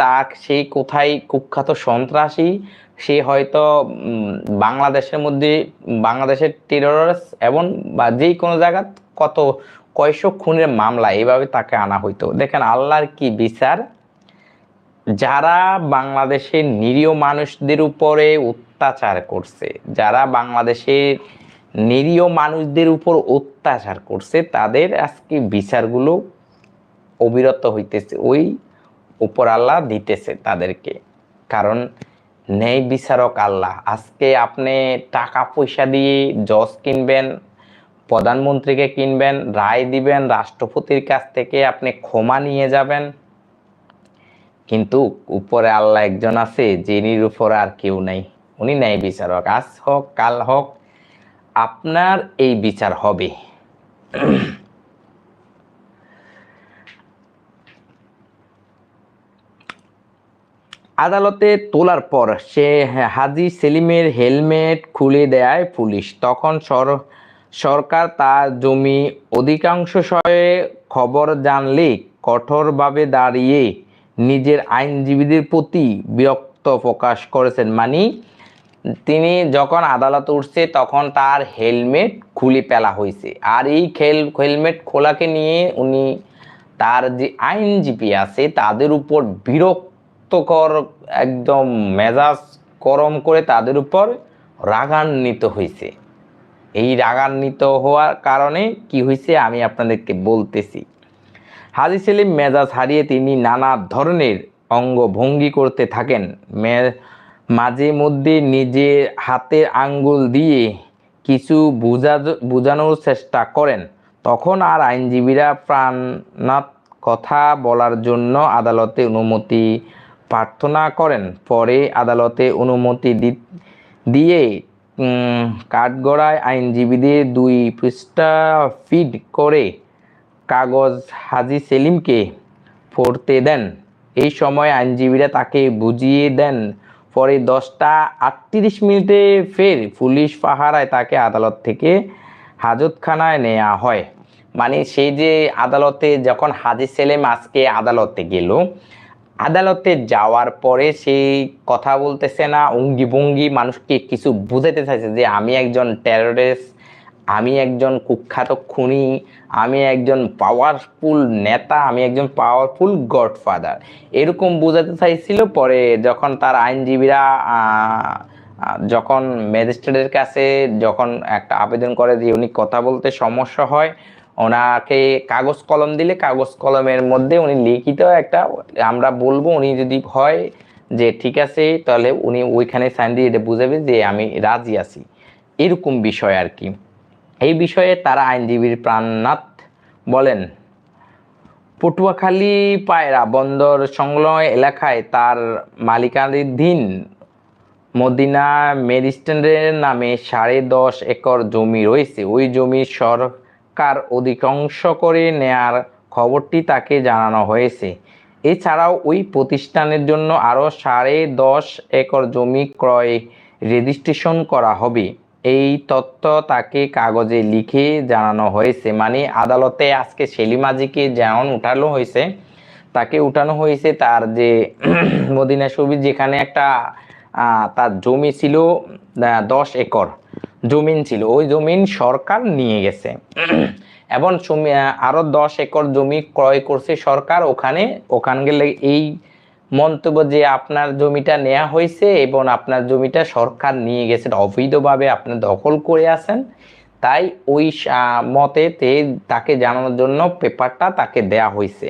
তা সে কোথায় কুখ্যাত সন্ত্রাসী, সে হয়তো বাংলাদেশের মধ্যে, বাংলাদেশের টেররিস্ট এবং বা যে কোনো জায়গা কত কয়শো খুনের মামলা এইভাবে তাকে আনা হইতো। দেখেন আল্লাহর কি বিচার? যারা বাংলাদেশের নিরীহ মানুষদের উপরে অত্যাচার করছে, যারা বাংলাদেশের নিরীহ মানুষদের উপর অত্যাচার করছে, তাদের আজকে বিচারগুলো অবিরত হইতেছে। ওই উপর আল্লাহ দিতেছে তাদেরকে। কারণ ন্যায় বিচারক আল্লাহ। আজকে আপনি টাকা পয়সা দিয়ে জজ কিনবেন, প্রধানমন্ত্রীকে কিনবেন, রায় দিবেন, রাষ্ট্রপতির কাছ থেকে আপনি ক্ষমা নিয়ে যাবেন। কিন্তু উপরে আল্লাহ একজন আছে, যিনির উপরে আর কেউ নাই। উনি ন্যায় বিচারক। আজ হোক, কাল হোক, আপনার এই বিচার হবে। আদালতে তোলার পর সে হাজি সেলিমের হেলমেট খুলে দেয় পুলিশ। তখন সর, সরকার তার জমি অধিকাংশ সয়ে খবর জানলে কঠোরভাবে দাঁড়িয়ে নিজের আইনজীবীদের প্রতি বিরক্ত প্রকাশ করেছেন। মানে তিনি যখন আদালত উঠছে তখন তার হেলমেট খুলে ফেলা হয়েছে। আর এই খেল, হেলমেট খোলাকে নিয়ে উনি তার যে আইনজীবী আছে তাদের উপর বিরক্তকর একদম মেজাজ গরম করে তাদের উপর রাগান্বিত হয়েছে এই রাগান্বিত হওয়ার কারণে কি হয়েছে আমি আপনাদেরকে বলতেছি। হাজি সেলিম মেজাজ হারিয়ে তিনি নানা ধরনের অঙ্গভঙ্গি করতে থাকেন। মাঝে মধ্যে নিজের হাতের আঙ্গুল দিয়ে কিছু বোঝা, বোঝানোর চেষ্টা করেন। তখন আর আইনজীবীরা প্রাণনাথ কথা বলার জন্য আদালতে অনুমতি প্রার্থনা করেন, পরে আদালতে অনুমতি দিয়ে কাঠগড়ায় আইনজীবীদের দুই পৃষ্ঠা ফিড করে কাগজ হাজি সেলিমকে পড়তে দেন। এই সময় আইনজীবীরা তাকে বুঝিয়ে দেন, পরে দশটা আটত্রিশ মিনিটে ফের পুলিশ পাহারায় তাকে আদালত থেকে হাজতখানায় নেওয়া হয়। মানে সেই যে আদালতে যখন হাজি সেলিম আজকে আদালতে গেল আদালতে যাওয়ার পরে সেই কথা বলতেছে না অঙ্গি ভঙ্গি মানুষকে কিছু বুঝাতে চাইছে যে আমি একজন টেররিস্ট আমি একজন কুখ্যাত খুনি, আমি একজন পাওয়ারফুল নেতা, আমি একজন পাওয়ারফুল গডফাদার এরকম বোঝাতে চাইছিল, পরে যখন তার আইনজীবীরা যখন ম্যাজিস্ট্রেটের কাছে যখন একটা আবেদন করে যে উনি কথা বলতে সমস্যা হয় ওনাকে কাগজ কলম দিলে কাগজ কলমের মধ্যে উনি লিখিত একটা, আমরা বলব উনি যদি হয় যে ঠিক আছে, তাহলে উনি ওইখানে সাইন দিয়ে এটা বুঝাবে যে আমি রাজি আছি। এরকম বিষয় আর কি। এই বিষয়ে তারা আইনজীবীর প্রাণনাথ বলেন, পটুয়াখালী পায়রা বন্দর সংলগ্ন এলাকায় তার মালিকানাধীন মদিনা মেরিস্ট্যান্ডের নামে সাড়ে দশ একর জমি রয়েছে। ওই জমি সরকার অধিকাংশ করে নেয়ার খবরটি তাকে জানানো হয়েছে। এছাড়াও ওই প্রতিষ্ঠানের জন্য আরও সাড়ে দশ একর জমি ক্রয় রেজিস্ট্রেশন করা হবে। এই তথ্য তাকে কাগজে লিখে জানানো হয়েছে। মানে আদালতে আজকে সেলিমাজিকে যেমন উঠানো হয়েছে, তাকে উঠানো হয়েছে তার যে মদিনা শরীফ যেখানে একটা তার জমি ছিল দশ একর। জমিন ছিল। ওই জমিন সরকার নিয়ে গেছে। এবং আরও দশ একর জমি ক্রয় করছে সরকার। ওখানে, ওখান গেলে এই মন্তব্য যে আপনার জমিটা নেওয়া হয়েছে এবং আপনার জমিটা সরকার নিয়ে গেছে অবৈধভাবে আপনি দখল করে আছেন। তাই ওই মতে তাকে জানানোর জন্য পেপারটা তাকে দেয়া হয়েছে।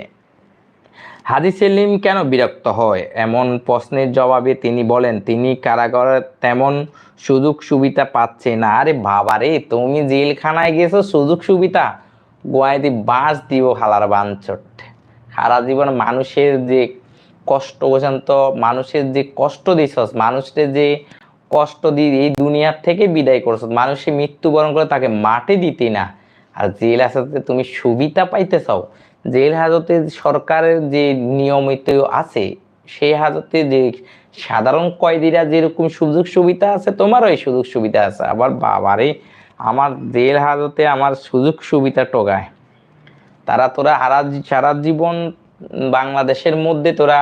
হাজি সেলিম কেন বিরক্ত হয়? এমন প্রশ্নের জবাবে তিনি বলেন, তিনি কারাগারে তেমন সুযোগ সুবিধা পাচ্ছে না। আরে বাবারে, তুমি জেলখানায় গেছো, সুযোগ সুবিধা? গোয়াইতে বাঁশ দিব হালার বাঞ্চট সারা জীবন মানুষের যে কষ্ট বোঝেন তো, মানুষের যে কষ্ট দিছস, মানুষের যে কষ্ট দিয়ে এই দুনিয়ার থেকে বিদায় করছ মানুষে মৃত্যুবরণ করে তাকে মাটি দিতি না। আর জেল হাজতে তুমি সুবিধা পাইতে চাও জেল হাজতে সরকারের যে নিয়মিত আছে, সেই হাজতে যে সাধারণ কয়েদিরা যেরকম সুযোগ সুবিধা আছে, তোমারও এই সুযোগ সুবিধা আছে। আবার বাবারে, আমার জেল হাজতে আমার সুযোগ সুবিধা টোগায় তারা তোরা হারা সারা জীবন বাংলাদেশের মধ্যে তোরা